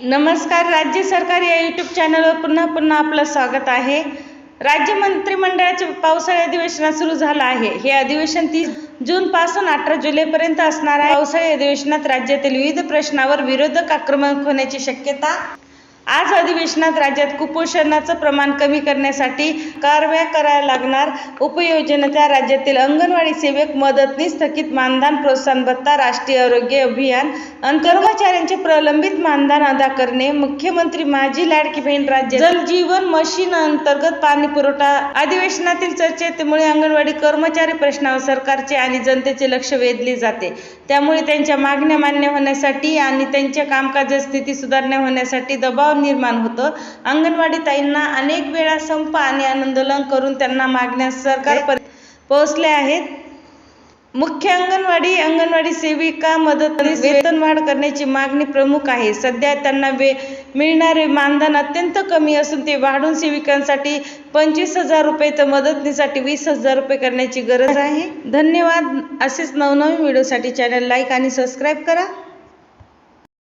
नमस्कार राज्य सरकार या यूट्यूब चॅनलवर पुन्हा पुन्हा आपलं स्वागत आहे. राज्य मंत्रिमंडळाचे पावसाळी अधिवेशन सुरू झालं आहे. हे अधिवेशन तीस जूनपासून अठरा जुलैपर्यंत असणार आहे. पावसाळी अधिवेशनात राज्यातील विविध प्रश्नावर विरोधक आक्रमक होण्याची शक्यता आज अधिवेशनात राज्यात कुपोषणाचं प्रमाण कमी करण्यासाठी कारवाया करायला लागणार. उपयोजनेच्या राज्यातील अंगणवाडी सेवक मदतनीस स्थगित मानधन प्रोत्साहन भत्ता राष्ट्रीय आरोग्य अभियान अन कर्मचाऱ्यांचे प्रलंबित मानधन अदा करणे मुख्यमंत्री माझी लाडकी बहीण राज्य जल जीवन मशीन अंतर्गत पाणी पुरवठा अधिवेशनातील चर्चेमुळे अंगणवाडी कर्मचारी प्रश्नावर सरकारचे आणि जनतेचे लक्ष वेधले जाते. त्यामुळे त्यांच्या मागण्या मान्य होण्यासाठी आणि त्यांच्या कामकाज स्थिती सुधारणा होण्यासाठी दबाव निर्माण होतं. अंगणवाडी ताईंना अनेक वेळा संप आणि आंदोलन करून त्यांना मागण्या सरकार पोहोचले आहेत. मुख्य अंगणवाडी अंगणवाडी सेविका मदतनीस वेतनवाढ करण्याची मागणी प्रमुख आहे. सध्या त्यांना वे मिळणारे मानधन अत्यंत कमी असून ते वाढून सेविकांसाठी पंचवीस हजार रुपये तर मदतनीसाठी वीस हजार रुपये करण्याची गरज आहे. धन्यवाद. असेच नवनवीन व्हिडिओसाठी चॅनल लाईक आणि सबस्क्राईब करा.